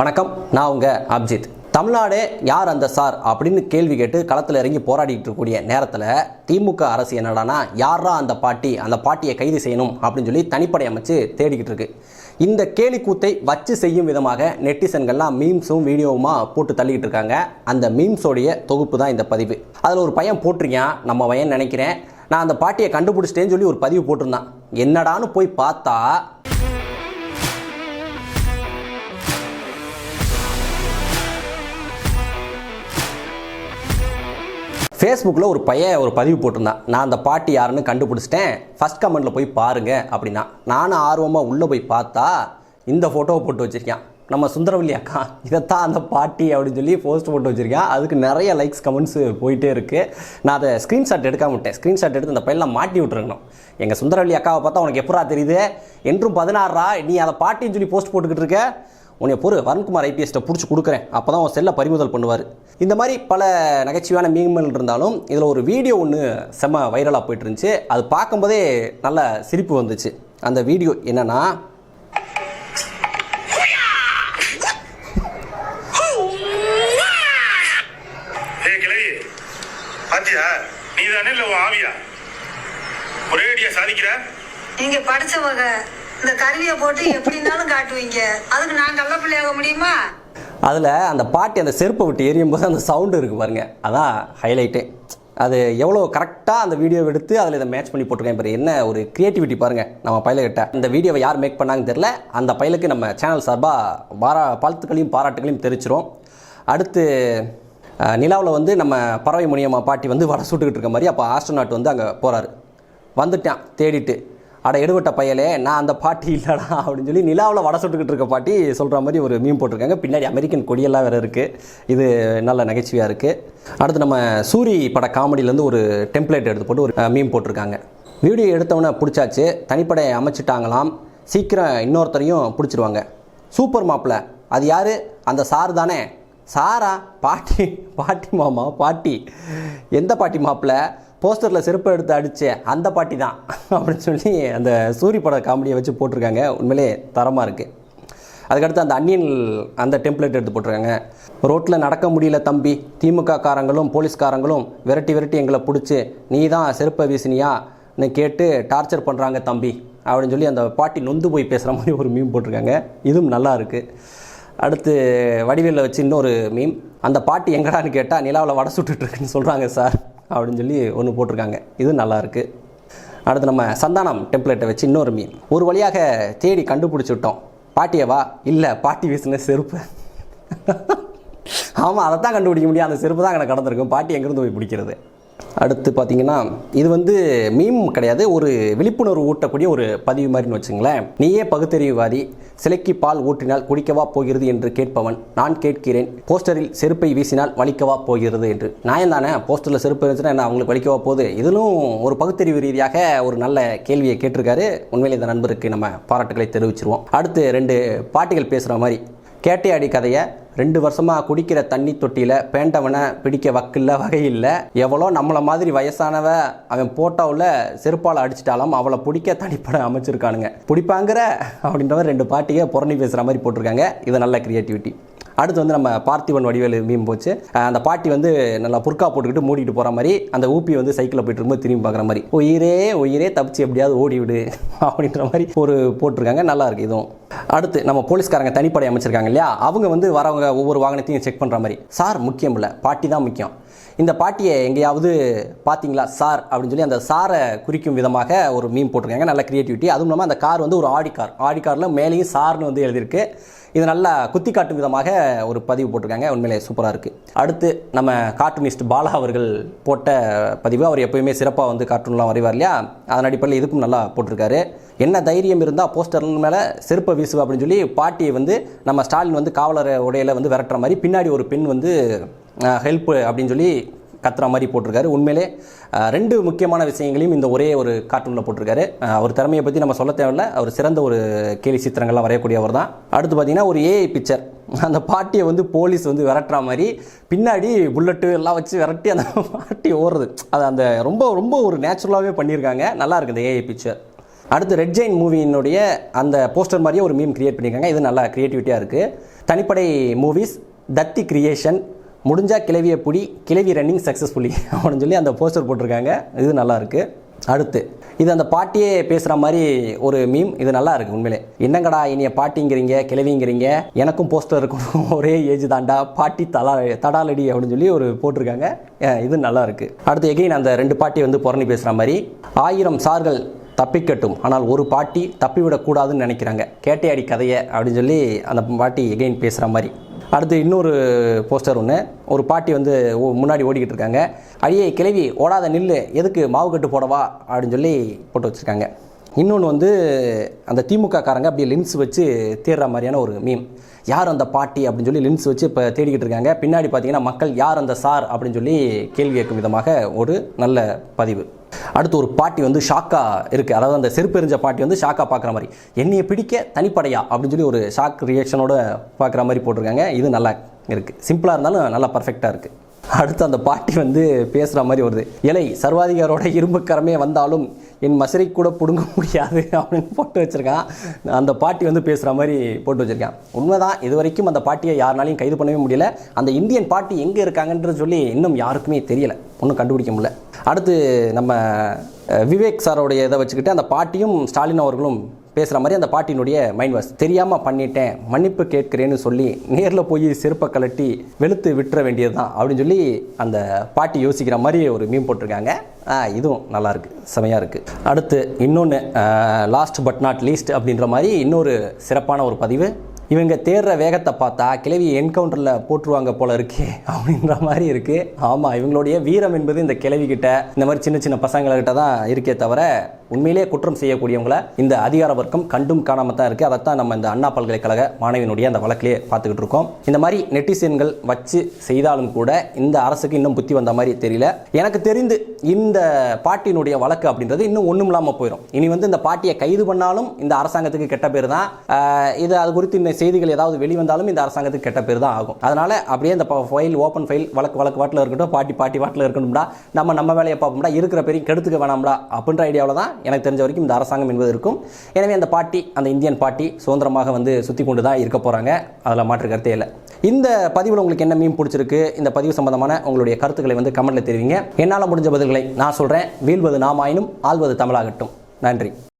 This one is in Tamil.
வணக்கம் நான் உங்க அப்ஜித். தமிழ்நாடு யார் அந்த சார் அப்படின்னு கேள்வி கேட்டு களத்தில் இறங்கி போராடிட்டு இருக்கக்கூடிய நேரத்தில் திமுக அரசு என்னடானா யாரா அந்த பாட்டி அந்த பாட்டியை கைது செய்யணும் அப்படின்னு சொல்லி தனிப்படை அமைச்சு தேடிக்கிட்டு இருக்கு. இந்த கேலிக்கூத்தை வச்சு செய்யும் விதமாக நெட்டிசன்கள்லாம் மீம்ஸும் வீடியோவுமா போட்டு தள்ளிக்கிட்டு இருக்காங்க. அந்த மீம்ஸோடைய தொகுப்பு தான் இந்த பதிவு. அதில் ஒரு பையன் போட்டிருக்கான் நம்ம பையன் நினைக்கிறேன். நான் அந்த பாட்டியை கண்டுபிடிச்சிட்டேன்னு சொல்லி ஒரு பதிவு போட்டிருந்தான். என்னடான்னு போய் பார்த்தா ஃபேஸ்புக்கில் ஒரு பையன் ஒரு பதிவு போட்டிருந்தான். நான் அந்த பாட்டி யாருன்னு கண்டுபிடிச்சிட்டேன். ஃபர்ஸ்ட் கமெண்ட்டில் போய் பாருங்க அப்படின்னா. நானும் ஆர்வமாக உள்ளே போய் பார்த்தா இந்த ஃபோட்டோவை போட்டு வச்சுருக்கேன். நம்ம சுந்தரவல்லி அக்கா இதைத்தான் அந்த பாட்டி அப்படின்னு சொல்லி போஸ்ட் போட்டு வச்சுருக்கேன். அதுக்கு நிறைய லைக்ஸ் கமெண்ட்ஸ் போயிட்டே இருக்குது நான் அதை ஸ்க்ரீன்ஷாட் எடுக்காம விட்டேன். ஸ்க்ரீன்ஷாட் எடுத்து அந்த பையனில் மாட்டி விட்டுருக்கணும். எங்கள் சுந்தரவல்லி அக்காவை பார்த்தா உனக்கு எப்படா தெரியுது? என்றும் பதினாறா நீ அதை பாட்டின்னு சொல்லி போஸ்ட் போட்டுக்கிட்டு இருக்க? உன்னை பொறு வருண்குமார் ஐபிஎஸ்ட்டை பிடிச்சி கொடுக்குறேன். அப்போ தான் உன் செல்லை பறிமுதல் பண்ணுவார். இந்த மாதிரி பல நகைச்சுவையான மீன்கள் இருந்தாலும் இதில் ஒரு வீடியோ ஒன்று செம்ம வைரலாக போயிட்டு இருந்துச்சு அது பார்க்கும்போதே நல்ல சிரிப்பு வந்துச்சு. அந்த வீடியோ என்னன்னா பாத்தியா? நீ தானே இல்ல ஆவியா? ஒரே அடியா சாதிக்கிற? நீங்க படிச்சவங்க இந்த கருவியை போட்டு எப்படினாலும் காட்டுவீங்க. அதுக்கு நான் கள்ள பிள்ளையாக முடியுமா? அதில் அந்த பாட்டி அந்த செருப்பை விட்டு எரியும் போது அந்த சவுண்டு இருக்குது பாருங்க. அதான் ஹைலைட்டே அது எவ்வளோ கரெக்டாக அந்த வீடியோ எடுத்து அதில் இதை மேட்ச் பண்ணி போட்டிருக்கேன் பாரு. என்ன ஒரு கிரியேட்டிவிட்டி பாருங்கள் நம்ம பையலுக்கிட்ட இந்த வீடியோவை யார் மேக் பண்ணாங்கன்னு தெரில அந்த பையலுக்கு நம்ம சேனல் சார்பாக பாரா வாழ்த்துக்களையும் பாராட்டுகளையும் தெரிச்சிரும் அடுத்து நிலாவில் வந்து நம்ம பறவை முனியம்மா பாட்டி வந்து வடை சுட்டுக்கிட்டு இருக்க மாதிரி அப்போ ஆஸ்ட்ரோநாட் வந்து அங்கே போகிறாரு வந்துட்டான் தேடிட்டு. அட எடுபட்ட பையலே நான் அந்த பாட்டி இல்லைடா அப்படின்னு சொல்லி நிலாவில் வடை சுட்டுக்கிட்டு இருக்க பாட்டி சொல்கிற மாதிரி ஒரு மீன் போட்டிருக்காங்க. பின்னாடி அமெரிக்கன் கொடியெல்லாம் வேறு இருக்குது இது நல்ல நகைச்சுவையாக இருக்குது அடுத்து நம்ம சூரி பட காமெடியிலேருந்து ஒரு டெம்ப்ளேட் எடுத்து போட்டு ஒரு மீன் போட்டிருக்காங்க. வீடியோ எடுத்தவொடனே பிடிச்சாச்சு. தனிப்படை அமைச்சிட்டாங்களாம். சீக்கிரம் இன்னொருத்தரையும் பிடிச்சிருவாங்க. சூப்பர் மாப்பிள்ள அது யார்? அந்த சார் தானே. சாரா? பாட்டி பாட்டி மாமா பாட்டி. எந்த பாட்டி மாப்பிள்ள போஸ்டரில் செருப்பை எடுத்து அடித்த அந்த பாட்டி தான் அப்படின்னு சொல்லி அந்த சூரி பட காமெடியை வச்சு போட்டிருக்காங்க. உண்மையிலே தரமாக இருக்குது அதுக்கடுத்து அந்த அன்னியன் அந்த டெம்ப்ளேட் எடுத்து போட்டிருக்காங்க. ரோட்டில் நடக்க முடியல தம்பி. திமுக காரங்களும் போலீஸ்காரங்களும் விரட்டி விரட்டி எங்களை பிடிச்சி நீ தான் செருப்பை வீசினியான்னு கேட்டு டார்ச்சர் பண்ணுறாங்க தம்பி. அப்படின்னு சொல்லி அந்த பாட்டி நொந்து போய் பேசுகிற மாதிரி ஒரு மீம் போட்டிருக்காங்க. இதுவும் நல்லா இருக்குது அடுத்து வடிவேலில் வச்சு இன்னொரு மீம் அந்த பாட்டி எங்கடான்னு கேட்டால் நிலாவில் வடை சுட்டுட்டு இருக்குன்னு சொல்கிறாங்க சார். அப்படின்னு சொல்லி ஒன்று போட்டிருக்காங்க. இது நல்லாயிருக்கு அடுத்து நம்ம சந்தானம் டெம்ப்ளேட்டை வச்சு இன்னொரு மீன். ஒரு வழியாக தேடி கண்டுபிடிச்சி விட்டோம் பாட்டியவா இல்லை பாட்டி வீசின செருப்பு. ஆமாம் அதை தான் கண்டுபிடிக்க முடியும். அந்த செருப்பு தான் அங்கே கடந்திருக்கும். பாட்டி எங்கேருந்து போய் பிடிக்கிறது? அடுத்து பார்த்தீங்கன்னா இது வந்து மீம் கிடையாது ஒரு விழிப்புணர்வு ஊட்டக்கூடிய ஒரு பதிவு மாதிரின்னு வச்சுங்களேன். நீயே பகுத்தறிவுவாதி சிலைக்கு பால் ஊற்றினால் குடிக்கவா போகிறது என்று கேட்பவன் நான் கேட்கிறேன். போஸ்டரில் செருப்பை வீசினால் வலிக்கவா போகிறது என்று. நான் தானே போஸ்டரில் செருப்பு இருந்துச்சுன்னா என்ன அவங்களுக்கு வலிக்கவா போகுது? இதிலும் ஒரு பகுத்தறிவு ரீதியாக ஒரு நல்ல கேள்வியை கேட்டிருக்காரு. உண்மையில் இந்த நண்பருக்கு நம்ம பாராட்டுகளை தெரிவிச்சிருவோம். அடுத்து ரெண்டு பாட்டிகள் பேசுகிற மாதிரி கேட்டையாடி கதையை ரெண்டு வருஷமாக குடிக்கிற தண்ணி தொட்டியில் பேண்டவனை பிடிக்க வக்கில்ல வகையில் எவ்வளோ நம்மளை மாதிரி வயசானவ அவன் போட்டோவில் செருப்பால் அடிச்சிட்டாலும் அவளை பிடிக்க தனிப்படம் அமைச்சிருக்கானுங்க. பிடிப்பாங்கிற அப்படின்ற ரெண்டு பாட்டியை புறணி பேசுகிற மாதிரி போட்டிருக்காங்க. இது நல்ல கிரியேட்டிவிட்டி அடுத்து வந்து நம்ம பார்த்திபன் வடிவேலு மீன் போச்சு. அந்த பாட்டி வந்து நல்லா புர்க்கா போட்டுக்கிட்டு மூடிட்டு போகிற மாதிரி அந்த ஊப்பி வந்து சைக்கிளில் போயிட்டு இருக்கும்போது திரும்பி பார்க்குற மாதிரி உயிரே உயிரே தப்பிச்சு எப்படியாவது ஓடி விடு. அப்படின்ற மாதிரி ஒரு போட்டிருக்காங்க. நல்லா இருக்கு இதுவும். அடுத்து நம்ம போலீஸ்காரங்க தனிப்படை அமைச்சிருக்காங்க இல்லையா? அவங்க வந்து வரவங்க ஒவ்வொரு வாகனத்தையும் செக் பண்ணுற மாதிரி. சார் முக்கியம் இல்லை. பாட்டி தான் முக்கியம். இந்த பாட்டியை எங்கேயாவது பார்த்தீங்களா சார்? அப்படின்னு சொல்லி அந்த சாரை குறிக்கும் விதமாக ஒரு மீன் போட்டிருக்காங்க. நல்ல கிரியேட்டிவிட்டி அதுவும் இல்லாமல் அந்த கார் வந்து ஒரு ஆடி கார். ஆடி காரில் மேலேயும் சார்னு வந்து எழுதியிருக்கு. இது நல்லா குத்தி காட்டும் விதமாக ஒரு பதிவு போட்டிருக்காங்க. உண்மையிலே சூப்பராக இருக்குது அடுத்து நம்ம கார்ட்டூனிஸ்ட் பாலா அவர்கள் போட்ட பதிவு. அவர் எப்பயுமே சிறப்பாக வந்து கார்ட்டூன்லாம் வரைவார் இல்லையா? அதன் அடிப்படையில் இதுக்கும் நல்லா போட்டிருக்காரு. என்ன தைரியம் இருந்தால் போஸ்டர் மேலே செருப்பை வீசுவா அப்படின்னு சொல்லி பாட்டியை வந்து நம்ம ஸ்டாலின் வந்து காவலர் உடையில வந்து விரட்டுற மாதிரி பின்னாடி ஒரு பெண் வந்து ஹெல்ப்பு அப்படின்னு சொல்லி கத்துற மாதிரி போட்டிருக்காரு. உண்மையிலே ரெண்டு முக்கியமான விஷயங்களையும் இந்த ஒரே ஒரு கார்ட்டூனில் போட்டிருக்காரு. அவர் திறமையை பற்றி நம்ம சொல்ல தேவையில்ல. அவர் சிறந்த ஒரு கேலி சித்திரங்கள்லாம் வரையக்கூடியவர் தான். அடுத்து பார்த்தீங்கன்னா ஒரு ஏஐ பிக்சர் அந்த பாட்டியை வந்து போலீஸ் வந்து விரட்டுற மாதிரி பின்னாடி புல்லட்டு எல்லாம் வச்சு விரட்டி அந்த பாட்டி ஓடுறது. அது அந்த ரொம்ப ரொம்ப ஒரு நேச்சுரலாகவே பண்ணியிருக்காங்க. நல்லா இருக்குது இந்த ஏஐ பிக்சர் அடுத்து ரெட் ஜெயின் மூவியினுடைய அந்த போஸ்டர் மாதிரியே ஒரு மீம் கிரியேட் பண்ணியிருக்காங்க. இது நல்லா க்ரியேட்டிவிட்டியாக இருக்குது தனிப்படை மூவிஸ் தத்தி கிரியேஷன் முடிஞ்சால் கிளவிய புடி கிளவி ரன்னிங் சக்ஸஸ்ஃபுல்லி அப்படின்னு சொல்லி அந்த போஸ்டர் போட்டிருக்காங்க. இது நல்லாயிருக்கு அடுத்து இது அந்த பாட்டியே பேசுகிற மாதிரி ஒரு மீம் இது நல்லா இருக்குது உண்மையிலே. என்னங்கடா இனிய பாட்டிங்கிறீங்க கிளவிங்கிறீங்க? எனக்கும் போஸ்டர் இருக்கும் ஒரே ஏஜ் தாண்டா பாட்டி தலா தடாலடி அப்படின்னு சொல்லி ஒரு போட்டிருக்காங்க. இது நல்லா இருக்குது அடுத்து எகைன் அந்த ரெண்டு பாட்டி வந்து புறணி பேசுகிற மாதிரி. ஆயிரம் சார்கள் தப்பிக்கட்டும். ஆனால் ஒரு பாட்டி தப்பிவிடக்கூடாதுன்னு நினைக்கிறாங்க. கேட்டையாடி கதையை அப்படின்னு சொல்லி அந்த பாட்டி எகைன் பேசுகிற மாதிரி. அடுத்து இன்னொரு போஸ்டர் ஒன்று ஒரு பாட்டி வந்து முன்னாடி ஓடிக்கிட்டு இருக்காங்க. அழியை கிளவி ஓடாத நில்லு. எதுக்கு மாவு கட்டு போடவா? அப்படின்னு சொல்லி போட்டு வச்சுருக்காங்க. இன்னொன்று வந்து அந்த திமுக காரங்க அப்படியே லென்ஸ் வச்சு தேடுற மாதிரியான ஒரு மீம் யார் அந்த பாட்டி அப்படின்னு சொல்லி லென்ஸ் வச்சு இப்போ தேடிக்கிட்டு இருக்காங்க. பின்னாடி பார்த்தீங்கன்னா மக்கள் யார் அந்த சார் அப்படின்னு சொல்லி கேள்வி கேட்கும் விதமாக ஒரு நல்ல பதிவு. அடுத்து ஒரு பாட்டி வந்து ஷாக்கா இருக்குது அதாவது அந்த செருப்பெறிஞ்ச பாட்டி வந்து ஷாக்கா பார்க்குற மாதிரி. என்னையை பிடிக்க தனிப்படையா அப்படின்னு சொல்லி ஒரு ஷாக் ரியாக்ஷனோட பார்க்குற மாதிரி போட்டிருக்காங்க. இது நல்லா இருக்குது சிம்பிளாக இருந்தாலும் நல்லா பர்ஃபெக்டாக இருக்குது அடுத்து அந்த பாட்டி வந்து பேசுகிற மாதிரி வருது. இலை சர்வாதிகாரோட இரும்புக்கரமே வந்தாலும் என் மசரை கூட பிடுங்க முடியாது அப்படின்னு போட்டு வச்சிருக்கான். அந்த பாட்டி வந்து பேசுகிற மாதிரி போட்டு வச்சுருக்கேன். உண்மைதான் இது வரைக்கும் அந்த பாட்டியை யாருனாலையும் கைது பண்ணவே முடியல. அந்த இந்தியன் பாட்டி எங்கே இருக்காங்கன்றது சொல்லி இன்னும் யாருக்குமே தெரியல. ஒன்றும் கண்டுபிடிக்க முடியல. அடுத்து நம்ம விவேக் சாரோடைய இதை வச்சுக்கிட்டு அந்த பாட்டியும் ஸ்டாலின் அவர்களும் பேசுகிற மாதிரி அந்த பாட்டினுடைய மைண்ட் வாஷ் தெரியாமல் பண்ணிட்டேன் மன்னிப்பு கேட்கிறேன்னு சொல்லி நேரில் போய் செருப்பை கலட்டி வெளுத்து விட்டுற வேண்டியது தான் அப்படின்னு சொல்லி அந்த பாட்டி யோசிக்கிற மாதிரி ஒரு மீன் போட்டிருக்காங்க. இதுவும் நல்லாயிருக்கு செமையாக இருக்குது அடுத்து இன்னொன்று லாஸ்ட் பட் நாட் லீஸ்ட் அப்படின்ற மாதிரி இன்னொரு சிறப்பான ஒரு பதிவு. இவங்க தேடுற வேகத்தை பார்த்தா கிழவி என்கவுண்டரில் போட்டுருவாங்க போல இருக்கே அப்படின்ற மாதிரி இருக்கு. ஆமாம் இவங்களுடைய வீரம் என்பது இந்த கிழவிக்கிட்ட இந்த மாதிரி சின்ன சின்ன பசங்கள்கிட்ட தான் இருக்கே தவிர உண்மையிலேயே குற்றம் செய்யக்கூடியவங்களை இந்த அதிகார வர்க்கம் கண்டும் காணாமல் தான் இருக்குது அதைத்தான் நம்ம இந்த அண்ணா பல்கலைக்கழக மாணவியினுடைய அந்த வழக்கிலே பார்த்துக்கிட்டு இருக்கோம். இந்த மாதிரி நெட்டிசன்கள் வச்சு செய்தாலும் கூட இந்த அரசுக்கு இன்னும் புத்தி வந்த மாதிரி தெரியல. எனக்கு தெரிந்து இந்த பாட்டியினுடைய வழக்கு அப்படின்றது இன்னும் ஒன்றும் இல்லாமல் போயிடும் இனி வந்து இந்த பாட்டியை கைது பண்ணாலும் இந்த அரசாங்கத்துக்கு கெட்ட பேர் தான். இது அது குறித்து இந்த செய்திகள் ஏதாவது வெளிவந்தாலும் இந்த அரசாங்கத்துக்கு கெட்ட பேர் தான் ஆகும். அதனால அப்படியே இந்த ஃபைல் ஓப்பன் ஃபைல் வழக்கு வழக்கு வாட்டில் இருக்கட்டும் பாட்டி பாட்டி வாட்டில் இருக்கணும்டா நம்ம நம்ம வேலையை பார்ப்போம்டா இருக்கிற பெரிய கெடுத்துக்க வேணாம்டா அப்படின்ற ஐடியாவில் தான் எனக்கு தெரிஞ்ச வரைக்கும் இந்த அரசாங்கம் என்பது இருக்கும். எனவே அந்த பாட்டி அந்த இந்தியன் பாட்டி சுதந்திரமாக வந்து சுற்றி கொண்டு தான் இருக்க போகிறாங்க அதில் மாற்று கருத்தே இல்லை. இந்த பதிவில் உங்களுக்கு என்ன மீன் பிடிச்சிருக்கு? இந்த பதிவு சம்பந்தமான உங்களுடைய கருத்துக்களை வந்து கமெண்ட்டில் தெரிவிங்க. என்னால் முடிஞ்ச பதில்களை நான் சொல்கிறேன் வீழ்வது நாமாயினும் ஆள்வது தமிழாகட்டும். நன்றி.